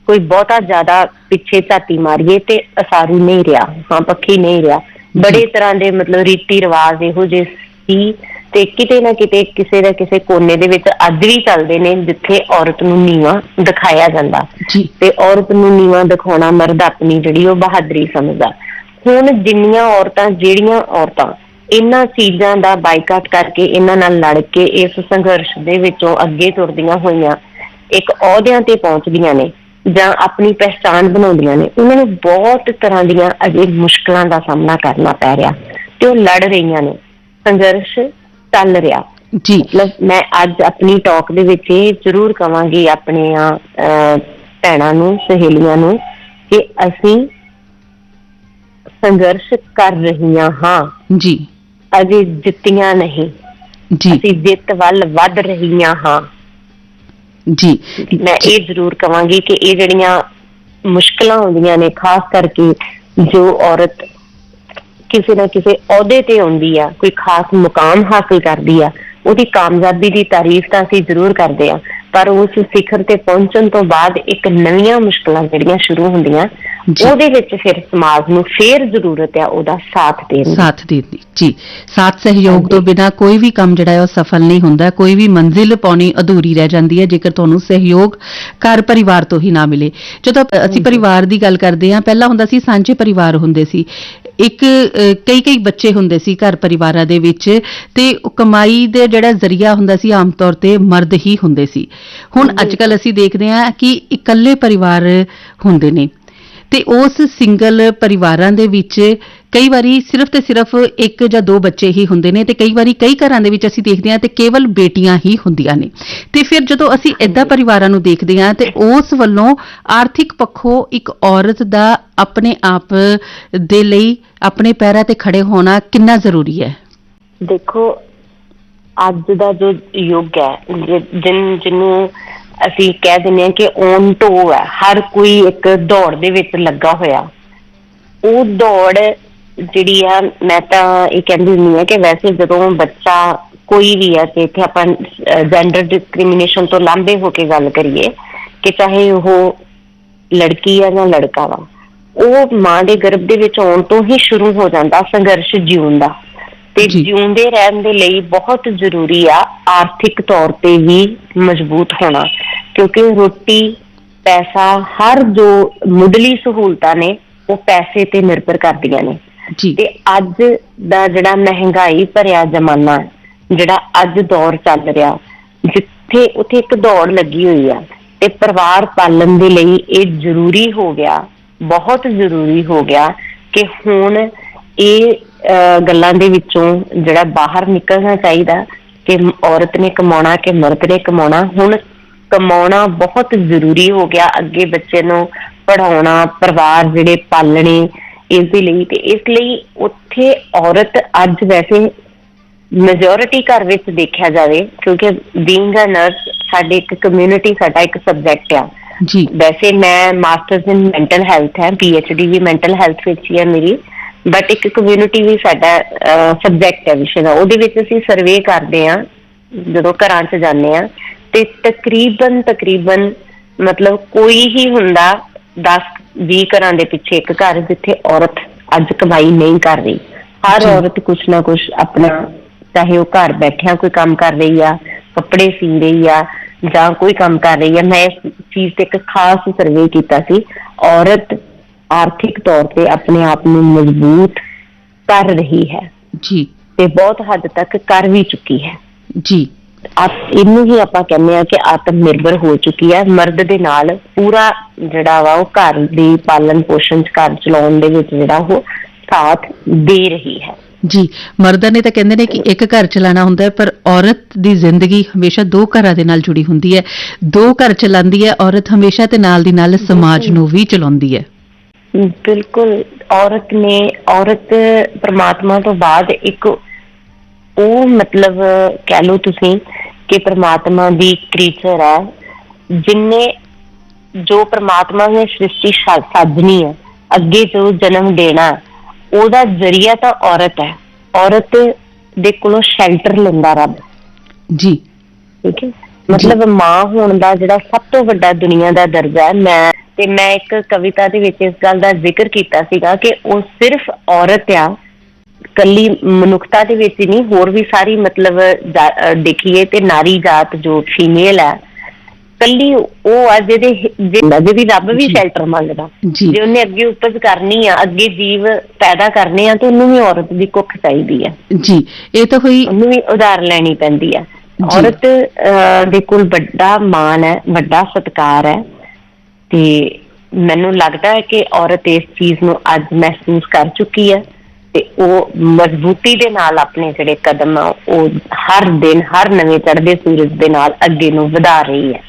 ਕੋਈ ਬਹੁਤਾ ਜ਼ਿਆਦਾ ਪਿੱਛੇ ਝਾਤੀ ਮਾਰੀਏ ਤੇ ਅਸਾਰੂ ਨਹੀਂ ਰਿਹਾ ਹਾਂ ਪੱਖੀ ਨਹੀਂ ਰਿਹਾ। ਬੜੇ ਤਰ੍ਹਾਂ ਦੇ ਮਤਲਬ ਰੀਤੀ ਰਿਵਾਜ ਇਹੋ ਜਿਹੇ ਸੀ ਤੇ ਕਿਤੇ ਨਾ ਕਿਤੇ ਕਿਸੇ ਨਾ ਕਿਸੇ ਕੋਨੇ ਦੇ ਵਿੱਚ ਅੱਜ ਵੀ ਚੱਲਦੇ ਨੇ ਜਿੱਥੇ ਔਰਤ ਨੂੰ ਨੀਵਾ ਦਿਖਾਇਆ ਜਾਂਦਾ। ਤੇ ਔਰਤ ਨੂੰ ਨੀਵਾ ਦਿਖਾਉਣਾ ਮਰਦ ਆਪਣੀ ਜਿਹੜੀ ਉਹ ਬਹਾਦਰੀ ਸਮਝਦਾ। ਹੁਣ ਜਿੰਨੀਆਂ ਔਰਤਾਂ ਜਿਹੜੀਆਂ ਔਰਤਾਂ ਇਹਨਾਂ ਚੀਜ਼ਾਂ ਦਾ ਬਾਈਕਾਟ ਕਰਕੇ ਇਹਨਾਂ ਨਾਲ ਲੜ ਕੇ ਇਸ ਸੰਘਰਸ਼ ਦੇ ਵਿੱਚੋਂ ਅੱਗੇ ਤੁਰਦੀਆਂ ਹੋਈਆਂ ਇੱਕ ਅਹੁਦਿਆਂ ਤੇ ਪਹੁੰਚਦੀਆਂ ਨੇ। ਜਾਂ ਆਪਣੀ ਪਹਿਚਾਣ ਬਣਾਉਂਦੀਆਂ ਨੇ ਉਹਨਾਂ ਨੂੰ ਬਹੁਤ ਤਰ੍ਹਾਂ ਦੀਆਂ ਅਜੇ ਮੁਸ਼ਕਲਾਂ ਦਾ ਸਾਹਮਣਾ ਕਰਨਾ ਪੈ ਰਿਹਾ ਤੇ ਉਹ ਲੜ ਰਹੀਆਂ ਨੇ ਸੰਘਰਸ਼ ਚੱਲ ਰਿਹਾ। ਜੀ। ਮਤਲਬ ਮੈਂ ਅੱਜ ਆਪਣੀ ਟਾਕ ਦੇ ਵਿੱਚ ਇਹ ਜ਼ਰੂਰ ਕਵਾਂਗੀ ਆਪਣੀਆਂ ਅਹ, ਭੈਣਾਂ ਨੂੰ ਸਹੇਲੀਆਂ ਨੂੰ ਕਿ ਅਸੀਂ ਸੰਘਰਸ਼ ਕਰ ਰਹੀਆਂ ਹਾਂ। ਜੀ। ਅਜੇ ਜਿੱਤੀਆਂ ਨਹੀਂ। ਜੀ। ਅਸੀਂ ਜਿੱਤ ਵੱਲ ਵੱਧ ਰਹੀਆਂ ਹਾਂ। ਜੀ ਮੈਂ ਇਹ ਜ਼ਰੂਰ ਕਵਾਂਗੀ ਕਿ ਇਹ ਜਿਹੜੀਆਂ ਮੁਸ਼ਕਲਾਂ ਹੁੰਦੀਆਂ ਨੇ ਖਾਸ ਕਰਕੇ ਜੋ ਔਰਤ ਕਿਸੇ ਨਾ ਕਿਸੇ ਅਹੁਦੇ ਤੇ ਆਉਂਦੀ ਆ ਕੋਈ ਖਾਸ ਮੁਕਾਮ ਹਾਸਲ ਕਰਦੀ ਆ ਉਹਦੀ ਕਾਮਯਾਬੀ ਦੀ ਤਾਰੀਫ ਤਾਂ ਅਸੀਂ ਜ਼ਰੂਰ ਕਰਦੇ ਆ ਪਰ ਉਸ ਸਿਖਰ ਤੇ ਪਹੁੰਚਣ ਤੋਂ ਬਾਅਦ ਇੱਕ ਨਵੀਆਂ ਮੁਸ਼ਕਲਾਂ ਜਿਹੜੀਆਂ ਸ਼ੁਰੂ ਹੁੰਦੀਆਂ। ਉਹਦੇ ਵਿੱਚ ਫਿਰ ਸਮਾਜ ਨੂੰ ਫੇਰ ਜ਼ਰੂਰਤ ਆ ਉਹਦਾ ਸਾਥ ਦੇਣ ਦੀ। ਸਾਥ ਦੇਣ ਦੀ ਜੀ। ਸਾਥ ਸਹਿਯੋਗ ਤੋਂ ਬਿਨਾ ਕੋਈ ਵੀ ਕੰਮ ਜਿਹੜਾ ਹੈ ਉਹ ਸਫਲ ਨਹੀਂ ਹੁੰਦਾ। ਕੋਈ ਵੀ ਮੰਜ਼ਿਲ ਪਾਉਣੀ ਅਧੂਰੀ ਰਹਿ ਜਾਂਦੀ ਹੈ ਜੇਕਰ ਤੁਹਾਨੂੰ ਸਹਿਯੋਗ ਘਰ ਪਰਿਵਾਰ ਤੋਂ ਹੀ ਨਾ ਮਿਲੇ। ਜਦੋਂ ਅਸੀਂ ਪਰਿਵਾਰ ਦੀ ਗੱਲ ਕਰਦੇ ਹਾਂ ਪਹਿਲਾਂ ਹੁੰਦਾ ਸੀ ਸਾਂਝੇ ਪਰਿਵਾਰ ਹੁੰਦੇ ਸੀ। ਇੱਕ ਕਈ ਕਈ ਬੱਚੇ ਹੁੰਦੇ ਸੀ ਘਰ ਪਰਿਵਾਰਾਂ ਦੇ ਵਿੱਚ ਤੇ ਉਹ ਕਮਾਈ ਦੇ ਜਿਹੜਾ ਜ਼ਰੀਆ ਹੁੰਦਾ ਸੀ ਆਮ ਤੌਰ ਤੇ ਮਰਦ ਹੀ ਹੁੰਦੇ ਸੀ। ਹੁਣ ਅੱਜ ਕੱਲ ਅਸੀਂ ਦੇਖਦੇ ਹਾਂ ਕਿ ਇਕੱਲੇ ਪਰਿਵਾਰ ਹੁੰਦੇ ਨੇ। ਤੇ ਉਸ ਸਿੰਗਲ ਪਰਿਵਾਰਾਂ ਦੇ ਵਿੱਚ ਕਈ ਵਾਰੀ ਸਿਰਫ ਤੇ ਸਿਰਫ ਇੱਕ ਜਾਂ ਦੋ ਬੱਚੇ ਹੀ ਹੁੰਦੇ ਨੇ ਤੇ ਕਈ ਵਾਰੀ ਕਈ ਘਰਾਂ ਦੇ ਵਿੱਚ ਅਸੀਂ ਦੇਖਦੇ ਹਾਂ ਤੇ ਕੇਵਲ ਬੇਟੀਆਂ ਹੀ ਹੁੰਦੀਆਂ ਨੇ। ਤੇ ਫਿਰ ਜਦੋਂ ਅਸੀਂ ਇਦਾਂ ਪਰਿਵਾਰਾਂ ਨੂੰ ਦੇਖਦੇ ਹਾਂ ਤੇ ਉਸ ਵੱਲੋਂ ਆਰਥਿਕ ਪੱਖੋਂ ਇੱਕ ਔਰਤ ਦਾ ਆਪਣੇ ਆਪ ਦੇ ਲਈ ਆਪਣੇ ਪੈਰਾਂ ਤੇ ਖੜੇ ਹੋਣਾ ਕਿੰਨਾ ਜ਼ਰੂਰੀ ਹੈ? ਦੇਖੋ ਅੱਜ ਦਾ ਜੋ ਯੁੱਗ ਹੈ ਜਿਨ ਜਿਹਨੂੰ ਅਸੀਂ ਕਹਿ ਦਿੰਦੇ ਹਾਂ ਕਿ ਔਨ ਟੋ ਹੈ, ਹਰ ਕੋਈ ਇੱਕ ਦੌੜ ਦੇ ਵਿੱਚ ਲੱਗਾ ਹੋਇਆ। ਉਹ ਦੌੜ ਜਿਹੜੀ ਆ, ਮੈਂ ਤਾਂ ਇਹ ਕਹਿੰਦੀ ਹੁੰਦੀ ਹਾਂ ਕਿ ਵੈਸੇ ਜਦੋਂ ਬੱਚਾ ਕੋਈ ਵੀ ਹੈ ਤੇ ਇੱਥੇ ਆਪਾਂ ਜੈਂਡਰ ਡਿਸਕ੍ਰਿਮੀਨੇਸ਼ਨ ਤੋਂ ਲਾਂਭੇ ਹੋ ਕੇ ਗੱਲ ਕਰੀਏ ਕਿ ਚਾਹੇ ਉਹ ਲੜਕੀ ਹੈ ਜਾਂ ਲੜਕਾ ਵਾ, ਉਹ ਮਾਂ ਦੇ ਗਰਭ ਦੇ ਵਿੱਚ ਆਉਣ ਤੋਂ ਹੀ ਸ਼ੁਰੂ ਹੋ ਜਾਂਦਾ ਸੰਘਰਸ਼ ਜਿਉਣ ਦਾ। ਤੇ। ਜਿਉਂਦੇ ਰਹਿਣ ਦੇ ਲਈ ਬਹੁਤ ਜ਼ਰੂਰੀ ਆ ਆਰਥਿਕ ਤੌਰ ਤੇ ਵੀ ਮਜ਼ਬੂਤ ਹੋਣਾ ਕਿਉਂਕਿ ਰੋਟੀ ਪੈਸਾ ਹਰ ਜੋ ਮੁੱਢਲੀ ਸਹੂਲਤਾਂ ਨੇ ਉਹ ਪੈਸੇ ਤੇ ਨਿਰਭਰ ਕਰਦੀਆਂ ਨੇ ਜੀ ਤੇ ਅੱਜ ਦਾ ਜਿਹੜਾ ਮਹਿੰਗਾਈ ਭਰਿਆ ਜ਼ਮਾਨਾ ਜਿਹੜਾ ਅੱਜ ਦੌਰ ਚੱਲ ਰਿਹਾ ਜਿੱਥੇ ਉੱਥੇ ਇੱਕ ਦੌੜ ਲੱਗੀ ਹੋਈ ਆ ਤੇ ਪਰਿਵਾਰ ਪਾਲਣ ਦੇ ਲਈ ਇਹ ਜ਼ਰੂਰੀ ਹੋ ਗਿਆ ਬਹੁਤ ਜ਼ਰੂਰੀ ਹੋ ਗਿਆ ਕਿ ਹੁਣ ਇਹ ਗੱਲਾਂ ਦੇ ਵਿੱਚੋਂ ਜਿਹੜਾ ਬਾਹਰ ਨਿਕਲਣਾ ਚਾਹੀਦਾ ਕਿ ਔਰਤ ਨੇ ਕਮਾਉਣਾ ਕਿ ਮਰਦ ਨੇ ਕਮਾਉਣਾ ਹੁਣ ਕਮਾਉਣਾ ਬਹੁਤ ਜ਼ਰੂਰੀ ਹੋ ਗਿਆ ਅੱਗੇ ਬੱਚੇ ਨੂੰ ਪੜਾਉਣਾ ਪਰਿਵਾਰ ਜਿਹੜੇ ਪਾਲਣੇ ਇਸ ਦੇ ਲਈ ਤੇ ਇਸ ਲਈ ਉੱਥੇ ਔਰਤ ਅੱਜ ਵੈਸੇ ਮੈਜੋਰਿਟੀ ਘਰ ਵਿੱਚ ਦੇਖਿਆ ਜਾਵੇ ਕਿਉਂਕਿ ਬੀਇੰਗ ਅ ਨਰਸ ਸਾਡੇ ਇੱਕ ਕਮਿਊਨਿਟੀ ਸਾਡਾ ਇੱਕ ਸਬਜੈਕਟ ਆ। ਜੀ। ਵੈਸੇ ਮੈਂ ਮਾਸਟਰਸ ਇਨ ਮੈਂਟਲ ਹੈਲਥ ਹੈ ਡੀ ਵੀ ਮੈਂਟਲ ਹੈਲਥ ਵਿੱਚ ਹੀ ਹੈ ਮੇਰੀ। ਬਟ ਇੱਕ ਕਮਿਊਨਿਟੀ ਵੀ ਸਾਡਾ ਸਬਜੈਕਟ ਹੈ ਵਿਸ਼ੇ ਦਾ। ਉਹਦੇ ਵਿੱਚ ਅਸੀਂ ਸਰਵੇ ਕਰਦੇ ਆ ਜਦੋਂ ਘਰਾਂ 'ਚ ਜਾਂਦੇ ਆ ਤੇ ਤਕਰੀਬਨ ਤਕਰੀਬਨ ਮਤਲਬ ਕੋਈ ਹੀ ਹੁੰਦਾ 10 20 ਘਰਾਂ ਦੇ ਪਿੱਛੇ ਇੱਕ ਘਰ ਜਿੱਥੇ ਔਰਤ ਅੱਜ ਕਮਾਈ ਨਹੀਂ ਕਰ ਰਹੀ। ਹਰ। ਔਰਤ ਕੁਛ ਨਾ ਕੁਛ ਆਪਣਾ ਚਾਹੇ ਉਹ ਘਰ ਬੈਠਿਆਂ ਕੋਈ ਕੰਮ ਕਰ ਰਹੀ ਆ ਕੱਪੜੇ ਸੀ ਰਹੀ ਆ ਜਾਂ ਕੋਈ ਕੰਮ ਕਰ ਰਹੀ ਆ। ਮੈਂ ਇਸ ਚੀਜ਼ ਤੇ ਇੱਕ ਖਾਸ ਸਰਵੇ ਕੀਤਾ ਸੀ। ਔਰਤ ਆਰਥਿਕ ਤੌਰ ਤੇ ਆਪਣੇ ਆਪ ਨੂੰ ਮਜ਼ਬੂਤ ਕਰ ਰਹੀ ਹੈ ਜੀ। ਤੇ ਬਹੁਤ ਹੱਦ ਤੱਕ ਕਰ ਵੀ ਚੁੱਕੀ ਹੈ। ਜੀ। ਆਪ ਇਹਨੂੰ ਹੀ ਆਪਾਂ ਕਹਿੰਦੇ ਆ ਕਿ ਆਤਮ ਨਿਰਭਰ ਹੋ ਚੁੱਕੀ ਹੈ। ਮਰਦ ਦੇ ਨਾਲ ਪੂਰਾ ਜਿਹੜਾ ਵਾ ਉਹ ਘਰ ਦੀ ਪਾਲਣ ਪੋਸ਼ਣ ਘਰ ਚਲਾਉਣ ਦੇ ਵਿੱਚ ਜਿਹੜਾ ਉਹ ਸਾਥ ਦੇ ਰਹੀ ਹੈ। ਜੀ। ਮਰਦਾਂ ਨੇ ਤਾਂ ਕਹਿੰਦੇ ਨੇ ਕਿ ਇੱਕ ਘਰ ਚਲਾਉਣਾ ਹੁੰਦਾ ਹੈ ਪਰ ਔਰਤ ਦੀ ਜ਼ਿੰਦਗੀ ਹਮੇਸ਼ਾ ਦੋ ਘਰਾਂ ਦੇ ਨਾਲ ਜੁੜੀ ਹੁੰਦੀ ਹੈ। ਦੋ ਘਰ ਚਲਾਉਂਦੀ ਹੈ ਔਰਤ ਹਮੇਸ਼ਾ ਤੇ ਨਾਲ ਦੀ ਨਾਲ ਸਮਾਜ ਨੂੰ ਵੀ ਚਲਾਉਂਦੀ ਹੈ। ਬਿਲਕੁਲ ਔਰਤ ਨੇ ਔਰਤ ਪ੍ਰਮਾਤਮਾ ਤੋਂ ਬਾਅਦ ਇੱਕ ਉਹ ਮਤਲਬ ਕਹਿ ਲਓ ਤੁਸੀਂ ਕਿ ਪ੍ਰਮਾਤਮਾ ਦੀ ਕ੍ਰੀਚਰ ਹੈ ਜਿਨੇ ਜੋ ਪ੍ਰਮਾਤਮਾ ਨੇ ਸ੍ਰਿਸ਼ਟੀ ਸਾਜਣੀ ਹੈ ਅੱਗੇ ਜੋ ਜਨਮ ਦੇਣਾ ਉਹਦਾ ਜ਼ਰੀਆ ਤਾਂ ਔਰਤ ਹੈ। ਔਰਤ ਦੇ ਕੋਲੋਂ ਸ਼ੈਲਟਰ ਲੈਂਦਾ ਰੱਬ। ਜੀ। ਠੀਕ ਹੈ? ਮਤਲਬ ਮਾਂ ਹੋਣ ਦਾ ਜਿਹੜਾ ਸਭ ਤੋਂ ਵੱਡਾ ਦੁਨੀਆ ਦਾ ਦਰਜਾ ਹੈ ਮੈਂ ਤੇ ਮੈਂ ਇੱਕ ਕਵਿਤਾ ਦੇ ਵਿੱਚ ਇਸ ਗੱਲ ਦਾ ਜ਼ਿਕਰ ਕੀਤਾ ਸੀਗਾ ਕਿ ਉਹ ਸਿਰਫ ਔਰਤ ਆ ਕੱਲੀ ਮਨੁੱਖਤਾ ਦੇ ਵਿੱਚ ਨਹੀਂ ਹੋਰ ਵੀ ਸਾਰੀ ਮਤਲਬ ਦੇਖੀਏ ਤੇ ਨਾਰੀ ਜਾਤ ਜੋ ਫੀਮੇਲ ਹੈ ਕੱਲੀ ਉਹ ਆ ਜਿਹਦੇ ਜਿਹਦਾ- ਰੱਬ ਵੀ। ਸ਼ੈਲਟਰ ਮੰਗਦਾ। ਜੀ। ਉਹਨੇ ਅੱਗੇ ਉਪਜ ਕਰਨੀ ਆ ਅੱਗੇ ਜੀਵ ਪੈਦਾ ਕਰਨੇ ਆ ਤੇ ਉਹਨੂੰ ਵੀ ਔਰਤ ਦੀ ਕੁੱਖ ਚਾਹੀਦੀ ਹੈ ਜੀ ਇਹ ਤਾਂ ਹੋਈ ਉਹਨੂੰ ਵੀ ਉਧਾਰ ਲੈਣੀ ਪੈਂਦੀ ਜੀ। ਔਰਤ ਦੇ ਕੋਲ ਵੱਡਾ ਮਾਣ ਹੈ ਵੱਡਾ ਸਤਿਕਾਰ ਹੈ। ਤੇ ਮੈਨੂੰ ਲੱਗਦਾ ਹੈ ਕਿ ਔਰਤ ਇਸ ਚੀਜ਼ ਨੂੰ ਅੱਜ ਮਹਿਸੂਸ ਕਰ ਚੁੱਕੀ ਹੈ ਤੇ ਉਹ ਮਜ਼ਬੂਤੀ ਦੇ ਨਾਲ ਆਪਣੇ ਜਿਹੜੇ ਕਦਮ ਆ, ਉਹ ਹਰ ਦਿਨ, ਹਰ ਨਵੇਂ ਚੜ੍ਹਦੇ ਸੂਰਜ ਦੇ ਨਾਲ ਅੱਗੇ ਨੂੰ ਵਧਾ ਰਹੀ ਹੈ।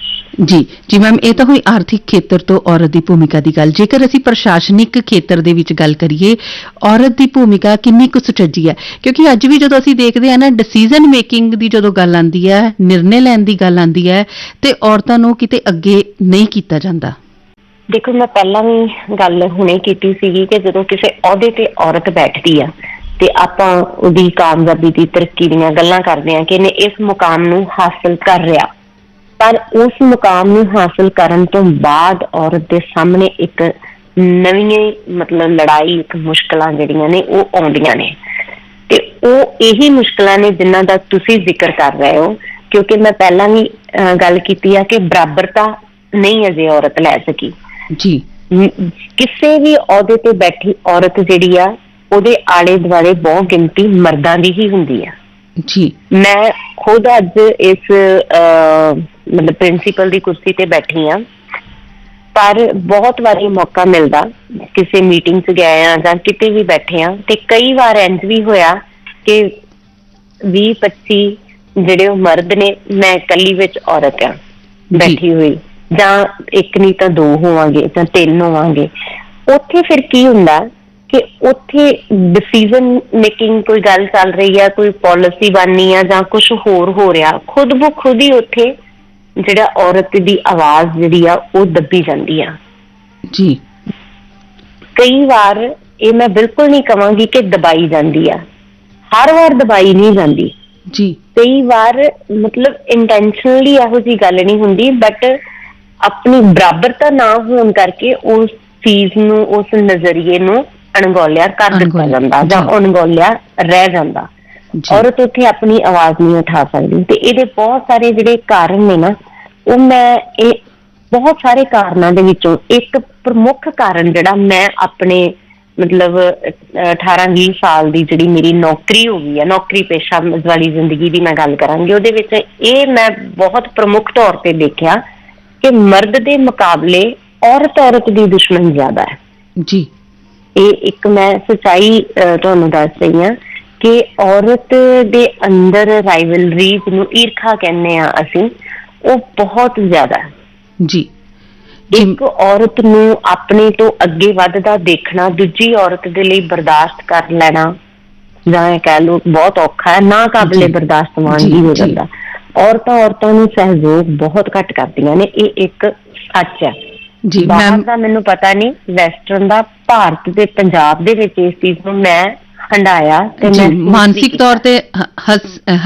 ਜੀ ਜੀ ਮੈਮ, ਇਹ ਤਾਂ ਹੋਈ ਆਰਥਿਕ ਖੇਤਰ ਤੋਂ ਔਰਤ ਦੀ ਭੂਮਿਕਾ ਦੀ ਗੱਲ। ਜੇਕਰ ਅਸੀਂ ਪ੍ਰਸ਼ਾਸਨਿਕ ਖੇਤਰ ਦੇ ਵਿੱਚ ਗੱਲ ਕਰੀਏ, ਔਰਤ ਦੀ ਭੂਮਿਕਾ ਕਿੰਨੀ ਕੁ ਸੁਚੱਜੀ ਹੈ? ਕਿਉਂਕਿ ਅੱਜ ਵੀ ਜਦੋਂ ਅਸੀਂ ਦੇਖਦੇ ਹਾਂ ਨਾ ਡਿਸੀਜਨ ਮੇਕਿੰਗ ਦੀ ਜਦੋਂ ਗੱਲ ਆਉਂਦੀ ਹੈ, ਨਿਰਣੇ ਲੈਣ ਦੀ ਗੱਲ ਆਉਂਦੀ ਹੈ, ਤੇ ਔਰਤਾਂ ਨੂੰ ਕਿਤੇ ਅੱਗੇ ਨਹੀਂ ਕੀਤਾ ਜਾਂਦਾ। ਦੇਖੋ ਮੈਂ ਪਹਿਲਾਂ ਵੀ ਗੱਲ ਹੁਣੇ ਕੀਤੀ ਸੀਗੀ ਕਿ ਜਦੋਂ ਕਿਸੇ ਅਹੁਦੇ ਤੇ ਔਰਤ ਬੈਠਦੀ ਆ ਤੇ ਆਪਾਂ ਉਹਦੀ ਕਾਮਯਾਬੀ ਦੀ ਤਰੱਕੀ ਦੀਆਂ ਗੱਲਾਂ ਕਰਦੇ ਆ ਕਿ ਇਹਨੇ ਇਸ ਮੁਕਾਮ ਨੂੰ ਹਾਸਲ ਕਰ ਰਿਹਾ ਪਰ ਉਸ ਮੁਕਾਮ ਨੂੰ ਹਾਸਲ ਕਰਨ ਤੋਂ ਬਾਅਦ ਔਰਤ ਦੇ ਸਾਹਮਣੇ ਇੱਕ ਨਵੀਂ ਮਤਲਬ ਲੜਾਈ ਇੱਕ ਮੁਸ਼ਕਲਾਂ ਜਿਹੜੀਆਂ ਨੇ ਉਹ ਆਉਂਦੀਆਂ ਨੇ। ਤੇ ਉਹ ਇਹੀ ਮੁਸ਼ਕਲਾਂ ਨੇ ਜਿਨ੍ਹਾਂ ਦਾ ਤੁਸੀਂ ਜ਼ਿਕਰ ਕਰ ਰਹੇ ਹੋ ਕਿਉਂਕਿ ਮੈਂ ਪਹਿਲਾਂ ਵੀ ਅਹ, ਗੱਲ ਕੀਤੀ ਆ ਕਿ ਬਰਾਬਰਤਾ ਨਹੀਂ ਅਜੇ ਔਰਤ ਲੈ ਸਕੀ। ਜੀ। ਕਿਸੇ ਵੀ ਅਹੁਦੇ ਤੇ ਬੈਠੀ ਔਰਤ ਜਿਹੜੀ ਆ ਉਹਦੇ ਆਲੇ ਦੁਆਲੇ ਬਹੁ ਗਿਣਤੀ ਮਰਦਾਂ ਦੀ ਹੀ ਹੁੰਦੀ ਆ। ਜੀ। ਮੈਂ ਖੁਦ ਅੱਜ ਇਸ ਮਤਲਬ ਪ੍ਰਿੰਸੀਪਲ ਦੀ ਕੁਰਸੀ ਤੇ ਬੈਠੀ ਆ। ਪਰ ਬਹੁਤ ਵਾਰੀ ਮੌਕਾ ਮਿਲਦਾ ਕਿਸੇ ਮੀਟਿੰਗ 'ਚ ਗਏ ਆ ਜਾਂ ਕਿਤੇ ਵੀ ਬੈਠੇ ਆ ਤੇ ਕਈ ਵਾਰ ਇੰਜ ਵੀ ਹੋਇਆ ਕਿ 20 25 ਜਿਹੜੇ ਉਹ ਮਰਦ ਨੇ ਮੈਂ ਇਕੱਲੀ ਵਿੱਚ ਔਰਤ ਆ ਬੈਠੀ ਹੋਈ। ਜਾਂ ਇੱਕ ਨਹੀਂ ਤਾਂ ਦੋ ਹੋਵਾਂਗੇ ਜਾਂ ਤਿੰਨ ਹੋਵਾਂਗੇ ਉੱਥੇ ਫਿਰ ਕੀ ਹੁੰਦਾ ਕਿ ਉੱਥੇ ਡਿਸੀਜਨ ਮੇਕਿੰਗ ਕੋਈ ਗੱਲ ਚੱਲ ਰਹੀ ਆ ਕੋਈ ਪਾਲਿਸੀ ਬਣਨੀ ਆ ਜਾਂ ਕੁਝ ਹੋਰ ਹੋ ਰਿਹਾ ਖੁਦ ਬੋ ਖੁਦ ਹੀ ਉੱਥੇ ਜਿਹੜਾ ਔਰਤ ਦੀ ਆਵਾਜ਼ ਜਿਹੜੀ ਆ ਉਹ ਦੱਬੀ ਜਾਂਦੀ ਆ। ਜੀ। ਕਈ ਵਾਰ ਇਹ ਮੈਂ ਬਿਲਕੁਲ ਨਹੀਂ ਕਵਾਂਗੀ ਕਿ ਦਬਾਈ ਜਾਂਦੀ ਆ। ਹਰ ਵਾਰ ਦਬਾਈ ਨਹੀਂ ਜਾਂਦੀ। ਜੀ। ਕਈ ਵਾਰ ਮਤਲਬ ਇੰਟੈਂਸ਼ਨਲੀ ਇਹੋ ਜੀ ਗੱਲ ਨਹੀਂ ਹੁੰਦੀ ਬਟ ਆਪਣੀ ਬਰਾਬਰਤਾ ਨਾ ਹੋਣ ਕਰਕੇ ਉਸ ਚੀਜ਼ ਨੂੰ ਉਸ ਨਜ਼ਰੀਏ ਨੂੰ ਅਣਗੌਲਿਆ ਕਰ ਦਿੱਤਾ ਜਾਂਦਾ ਜਾਂ। ਅਣਗੌਲਿਆ ਰਹਿ ਜਾਂਦਾ ਔਰਤ ਉੱਥੇ ਆਪਣੀ ਆਵਾਜ਼ ਨਹੀਂ ਉਠਾ ਸਕਦੀ ਤੇ ਇਹਦੇ ਬਹੁਤ ਸਾਰੇ ਜਿਹੜੇ ਕਾਰਨ ਨੇ ਨਾ ਉਹ ਮੈਂ ਇਹ ਬਹੁਤ ਸਾਰੇ ਕਾਰਨਾਂ ਦੇ ਵਿੱਚੋਂ ਇੱਕ ਪ੍ਰਮੁੱਖ ਕਾਰਨ ਜਿਹੜਾ ਮੈਂ ਆਪਣੇ ਮਤਲਬ 18 20 ਸਾਲ ਦੀ ਜਿਹੜੀ ਮੇਰੀ ਨੌਕਰੀ ਹੋ ਗਈ ਹੈ ਨੌਕਰੀ ਪੇਸ਼ਾ ਵਾਲੀ ਜ਼ਿੰਦਗੀ ਦੀ ਮੈਂ ਗੱਲ ਕਰਾਂਗੀ ਉਹਦੇ ਵਿੱਚ ਇਹ ਮੈਂ ਬਹੁਤ ਪ੍ਰਮੁੱਖ ਤੌਰ ਤੇ ਦੇਖਿਆ ਕਿ ਮਰਦ ਦੇ ਮੁਕਾਬਲੇ ਔਰਤ ਔਰਤ ਦੀ ਦੁਸ਼ਮਣ ਜ਼ਿਆਦਾ ਹੈ। ਜੀ। ਇਹ ਇੱਕ ਮੈਂ ਸਚਾਈ ਤੁਹਾਨੂੰ ਦੱਸ ਰਹੀ ਹਾਂ ਕਿ ਔਰਤ ਦੇ ਅੰਦਰ ਰਾਈਵਲਰੀ ਜਿਹਨੂੰ ਈਰਖਾ ਕਹਿੰਦੇ ਆ ਅਸੀਂ ਉਹ ਬਹੁਤ ਜ਼ਿਆਦਾ ਹੈ। ਜੀ। ਇੱਕ ਔਰਤ ਨੂੰ ਆਪਣੇ ਤੋਂ ਅੱਗੇ ਵੱਧਦਾ ਦੇਖਣਾ ਦੂਜੀ ਔਰਤ ਦੇ ਲਈ ਬਰਦਾਸ਼ਤ ਕਰ ਲੈਣਾ ਜਾਂ ਇਹ ਕਹਿ ਲਓ ਬਹੁਤ ਔਖਾ ਹੈ ਨਾ ਕਾਬਲੇ। ਬਰਦਾਸ਼ਤ ਜੀ, ਹੀ। ਜਾਂਦਾ। ਔਰਤਾਂ ਔਰਤਾਂ ਨੂੰ ਸਹਿਯੋਗ ਬਹੁਤ ਘੱਟ ਕਰਦੀਆਂ ਨੇ ਇਹ ਇੱਕ ਸੱਚ ਹੈ। ਜੀ ਮੈਮ ਦਾ ਮੈਨੂੰ ਪਤਾ ਨਹੀਂ ਵੈਸਟਰਨ ਦਾ ਭਾਰਤ ਦੇ ਪੰਜਾਬ ਦੇ ਵਿੱਚ ਇਸ ਚੀਜ਼ ਨੂੰ ਮੈਂ ਹੰਡਾਇਆ ਤੇ ਮੈਂ ਮਾਨਸਿਕ ਤੌਰ ਤੇ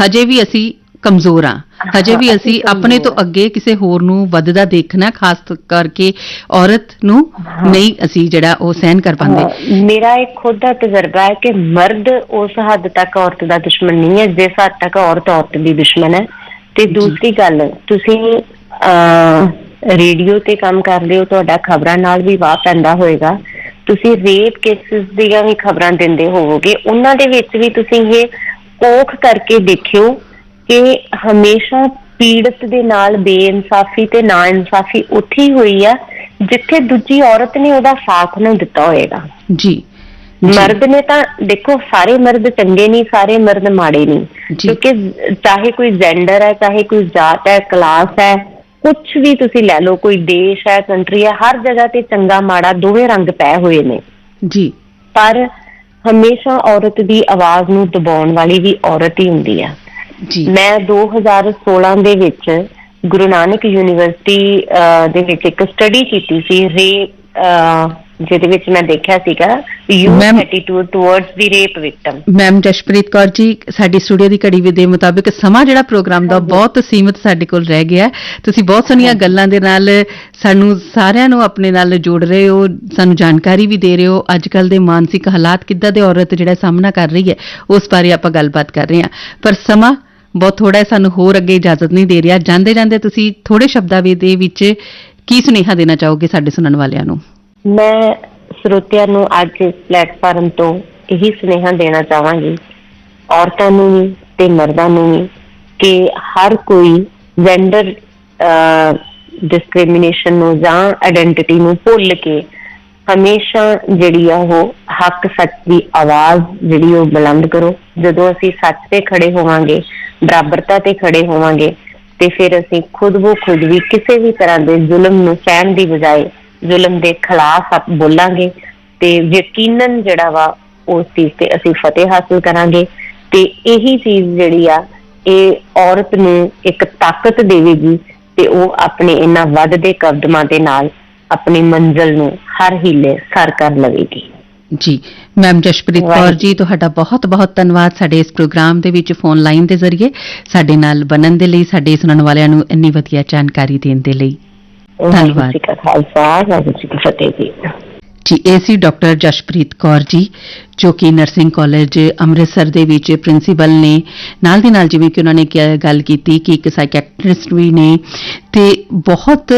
ਹਜੇ ਵੀ ਅਸੀਂ ਕਮਜ਼ੋਰ ਆ ਹਜੇ ਵੀ ਅਸੀਂ ਆਪਣੇ ਤੋਂ। ਅੱਗੇ ਕਿਸੇ ਹੋਰ ਨੂੰ ਵੱਧਦਾ ਦੇਖਣਾ ਖਾਸ ਕਰਕੇ ਔਰਤ ਨੂੰ। ਨਹੀਂ ਅਸੀਂ ਜਿਹੜਾ ਉਹ ਸਹਿਨ ਕਰ ਪਾਉਂਦੇ। ਮੇਰਾ ਇੱਕ ਖੁਦ ਦਾ ਤਜਰਬਾ ਹੈ ਕਿ ਮਰਦ ਉਸ ਹੱਦ ਤੱਕ ਔਰਤ ਦਾ ਦੁਸ਼ਮਣ ਨਹੀਂ ਹੈ ਜਿਸ ਹੱਦ ਤੱਕ ਔਰਤ ਔਰਤ ਦੀ ਦੁਸ਼ਮਣ ਹੈ। ਤੇ ਦੂਸਰੀ ਗੱਲ ਤੁਸੀਂ ਰੇਡੀਓ ਤੇ ਕੰਮ ਕਰਦੇ ਹੋ ਤੁਹਾਡਾ ਖਬਰਾਂ ਨਾਲ ਵੀ ਵਾਹ ਪੈਂਦਾ ਹੋਏਗਾ। ਤੁਸੀਂ ਰੇਪ ਕੇਸਿਸ ਦੀਆਂ ਵੀ ਖਬਰਾਂ ਦਿੰਦੇ ਹੋਵੋਗੇ ਉਹਨਾਂ ਦੇ ਵਿੱਚ ਵੀ ਤੁਸੀਂ ਇਹ ਕੋਖ ਕਰਕੇ ਦੇਖਿਓ ਕਿ ਹਮੇਸ਼ਾ ਪੀੜਤ ਦੇ ਨਾਲ ਬੇਇਨਸਾਫੀ ਤੇ ਨਾਇਨਸਾਫੀ ਉੱਥੇ ਹੀ ਹੋਈ ਆ ਜਿੱਥੇ ਦੂਜੀ ਔਰਤ ਨੇ ਉਹਦਾ ਸਾਥ ਨਹੀਂ ਦਿੱਤਾ ਹੋਏਗਾ। ਜੀ। ਮਰਦ ਨੇ ਤਾਂ ਦੇਖੋ ਸਾਰੇ ਮਰਦ ਚੰਗੇ ਨਹੀਂ ਸਾਰੇ ਮਰਦ ਮਾੜੇ ਨਹੀਂ। ਕਿਉਂਕਿ ਚਾਹੇ ਕੋਈ ਜੈਂਡਰ ਹੈ ਚਾਹੇ ਕੋਈ ਜਾਤ ਹੈ ਕਲਾਸ ਹੈ ਕੁਝ ਵੀ ਤੁਸੀਂ ਲੈ ਲਓ ਕੋਈ ਦੇਸ਼ ਹੈ ਕੰਟਰੀ ਹੈ ਹਰ ਜਗ੍ਹਾ ਤੇ ਚੰਗਾ ਮਾੜਾ ਦੋਵੇਂ ਰੰਗ ਪਏ ਹੋਏ ਨੇ। ਜੀ। ਪਰ ਹਮੇਸ਼ਾ ਔਰਤ ਦੀ ਆਵਾਜ਼ ਨੂੰ ਦਬਾਉਣ ਵਾਲੀ ਵੀ ਔਰਤ ਹੀ ਹੁੰਦੀ ਆ। ਜੀ। ਮੈਂ 2016 ਦੇ ਵਿੱਚ ਗੁਰੂ ਨਾਨਕ ਯੂਨੀਵਰਸਿਟੀ ਦੇ ਵਿੱਚ ਇੱਕ ਸਟੱਡੀ ਕੀਤੀ ਸੀ ਰੇ ਜਿਹਦੇ ਵਿੱਚ ਮੈਂ ਦੇਖਿਆ ਸੀਗਾ Ma'am- attitude towards the rape victim ma'am Jashpreet Kaur ji ਸਾਡੀ ਸਟੂਡੀਓ ਦੀ ਘੜੀ ਦੇ ਮੁਤਾਬਿਕ ਸਮਾਂ ਜਿਹੜਾ ਪ੍ਰੋਗਰਾਮ ਦਾ। ਬਹੁਤ ਸੀਮਿਤ ਸਾਡੇ ਕੋਲ ਰਹਿ ਗਿਆ ਹੈ। ਤੁਸੀਂ ਬਹੁਤ ਸੋਹਣੀਆਂ ਗੱਲਾਂ ਦੇ ਨਾਲ ਸਾਨੂੰ ਸਾਰਿਆਂ ਨੂੰ ਆਪਣੇ ਨਾਲ ਜੋੜ ਰਹੇ ਹੋ ਸਾਨੂੰ ਜਾਣਕਾਰੀ ਵੀ ਦੇ ਰਹੇ ਹੋ। ਅੱਜ ਕੱਲ ਦੇ ਮਾਨਸਿਕ ਹਾਲਾਤ ਕਿੱਦਾਂ ਦੇ ਔਰਤ ਜਿਹੜਾ ਸਾਹਮਣਾ ਕਰ ਰਹੀ ਹੈ ਉਸ ਬਾਰੇ ਆਪਾਂ ਗੱਲਬਾਤ ਕਰ ਰਹੇ ਹਾਂ। ਪਰ ਸਮਾਂ ਬਹੁਤ ਥੋੜਾ ਹੈ ਸਾਨੂੰ ਹੋਰ ਅੱਗੇ ਇਜਾਜ਼ਤ ਨਹੀਂ ਦੇ ਰਿਹਾ। ਜਾਂਦੇ ਜਾਂਦੇ ਤੁਸੀਂ ਥੋੜੇ ਸ਼ਬਦਾਂ ਵੀ ਦੇ ਵਿੱਚ ਕੀ ਸੁਨੇਹਾ ਦੇਣਾ ਚਾਹੋਗੇ ਸਾਡੇ ਸੁਣਨ ਵਾਲਿਆਂ ਨੂੰ? ਮੈਂ ਸਰੋਤਿਆਂ ਨੂੰ ਅੱਜ ਇਸ ਪਲੇਟਫਾਰਮ ਤੋਂ ਇਹੀ ਸੁਨੇਹਾ ਦੇਣਾ ਚਾਹਾਂਗੀ। ਔਰਤਾਂ ਨੂੰ ਵੀ ਤੇ ਮਰਦਾਂ ਨੂੰ ਵੀ ਕਿ ਹਰ ਕੋਈ ਜੈਂਡਰ ਡਿਸਕ੍ਰਿਮੀਨੇਸ਼ਨ ਨੂੰ ਜਾਂ ਆਇਡੈਂਟੀਟੀ ਨੂੰ ਭੁੱਲ ਕੇ ਹਮੇਸ਼ਾ ਜਿਹੜੀ ਆ ਉਹ ਹੱਕ ਸੱਚ ਦੀ ਆਵਾਜ਼ ਜਿਹੜੀ ਉਹ ਬੁਲੰਦ ਕਰੋ। ਜਦੋਂ ਅਸੀਂ ਸੱਚ ਤੇ ਖੜੇ ਹੋਵਾਂਗੇ, ਬਰਾਬਰਤਾ ਤੇ ਖੜੇ ਹੋਵਾਂਗੇ, ਤੇ ਫਿਰ ਅਸੀਂ ਖੁਦ ਬੋ ਖੁਦ ਵੀ ਕਿਸੇ ਵੀ ਤਰ੍ਹਾਂ ਦੇ ਜ਼ੁਲਮ ਨੂੰ ਸਹਿਣ ਦੀ ਬਜਾਏ ਜ਼ੁਲਮ ਦੇ ਖਿਲਾਫ ਆਪ ਬੋਲਾਂਗੇ ਤੇ ਯਕੀਨਨ ਜਿਹੜਾ ਵਾ ਉਸ ਚੀਜ਼ ਤੇ ਅਸੀਂ ਫਤਿਹ ਹਾਸਲ ਕਰਾਂਗੇ ਤੇ ਇਹੀ ਚੀਜ਼ ਜਿਹੜੀ ਆ ਇਹ ਔਰਤ ਨੂੰ ਇੱਕ ਤਾਕਤ ਦੇਵੇਗੀ ਤੇ ਉਹ ਆਪਣੇ ਇਹਨਾਂ ਵੱਧਦੇ ਕਦਮਾਂ ਦੇ ਨਾਲ ਆਪਣੀ ਮੰਜ਼ਲ ਨੂੰ ਹਰ ਹੀਲੇ ਸਰ ਕਰ ਲਵੇਗੀ ਜੀ ਮੈਮ ਜਸ਼ਪ੍ਰੀਤ ਕੌਰ। ਜੀ ਤੁਹਾਡਾ ਬਹੁਤ ਬਹੁਤ ਧੰਨਵਾਦ ਸਾਡੇ ਇਸ ਪ੍ਰੋਗਰਾਮ ਦੇ ਵਿੱਚ ਫੋਨ ਲਾਈਨ ਦੇ ਜ਼ਰੀਏ ਸਾਡੇ ਨਾਲ ਬਣਨ ਦੇ ਲਈ ਸਾਡੇ ਸੁਣਨ ਵਾਲਿਆਂ ਨੂੰ ਇੰਨੀ ਵਧੀਆ ਜਾਣਕਾਰੀ ਦੇਣ ਦੇ ਲਈ ਧੰਨਵਾਦ। ਜੀ ਕਾ ਖਾਲਸਾ ਵਾਹਿਗੁਰੂ ਜੀ ਕੀ ਫਤਿਹ ਜੀ। ਜੀ ਏਸੀ ਡਾਕਟਰ ਜਸ਼ਪ੍ਰੀਤ ਕੌਰ ਜੀ ਜੋ ਕਿ ਨਰਸਿੰਗ ਕਾਲਜ ਅੰਮ੍ਰਿਤਸਰ ਦੇ ਵਿੱਚ ਪ੍ਰਿੰਸੀਪਲ ਨੇ। ਨਾਲ ਦੀ ਨਾਲ ਜਿਵੇਂ ਕਿ ਉਹਨਾਂ ਨੇ ਗੱਲ ਕੀਤੀ ਕਿ ਇੱਕ ਸਾਈਕੈਟ੍ਰਿਸਟ ਵੀ ਨੇ ਤੇ ਬਹੁਤ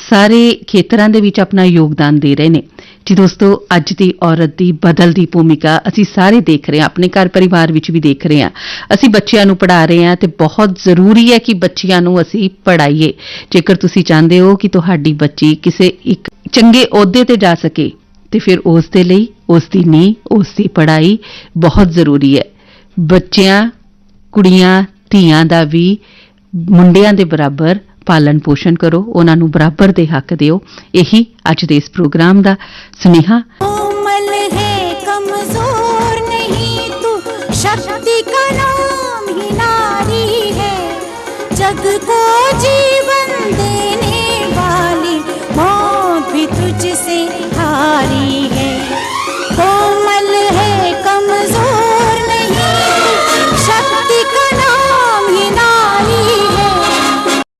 ਸਾਰੇ ਖੇਤਰਾਂ ਦੇ ਵਿੱਚ ਆਪਣਾ ਯੋਗਦਾਨ ਦੇ ਰਹੇ ਨੇ। ਜੀ ਦੋਸਤੋ, ਅੱਜ ਦੀ ਔਰਤ ਦੀ ਬਦਲਦੀ ਭੂਮਿਕਾ ਅਸੀਂ ਸਾਰੇ ਦੇਖ ਰਹੇ ਹਾਂ, ਆਪਣੇ ਘਰ ਪਰਿਵਾਰ ਵਿੱਚ ਵੀ ਦੇਖ ਰਹੇ ਹਾਂ। ਅਸੀਂ ਬੱਚਿਆਂ ਨੂੰ ਪੜ੍ਹਾ ਰਹੇ ਹਾਂ ਤੇ ਬਹੁਤ ਜ਼ਰੂਰੀ ਹੈ ਕਿ ਬੱਚਿਆਂ ਨੂੰ ਅਸੀਂ ਪੜ੍ਹਾਈਏ। ਜੇਕਰ ਤੁਸੀਂ ਚਾਹੁੰਦੇ ਹੋ ਕਿ ਤੁਹਾਡੀ ਬੱਚੀ ਕਿਸੇ ਇੱਕ ਚੰਗੇ ਅਹੁਦੇ ਤੇ ਜਾ ਸਕੇ, ਤੇ ਫਿਰ ਉਸ ਦੇ ਲਈ ਉਸ ਦੀ ਨੀਂਹ, ਉਸ ਦੀ ਪੜ੍ਹਾਈ ਬਹੁਤ ਜ਼ਰੂਰੀ ਹੈ। ਬੱਚਿਆਂ, ਕੁੜੀਆਂ, ਧੀਆਂ ਦਾ ਵੀ ਮੁੰਡਿਆਂ ਦੇ ਬਰਾਬਰ ਪਾਲਣ ਪੋਸ਼ਣ ਕਰੋ, ਉਹਨਾਂ ਨੂੰ ਬਰਾਬਰ ਦੇ ਹੱਕ ਦਿਓ। ਇਹੀ ਅੱਜ ਦੇ ਇਸ ਪ੍ਰੋਗਰਾਮ ਦਾ ਸੁਨੇਹਾ।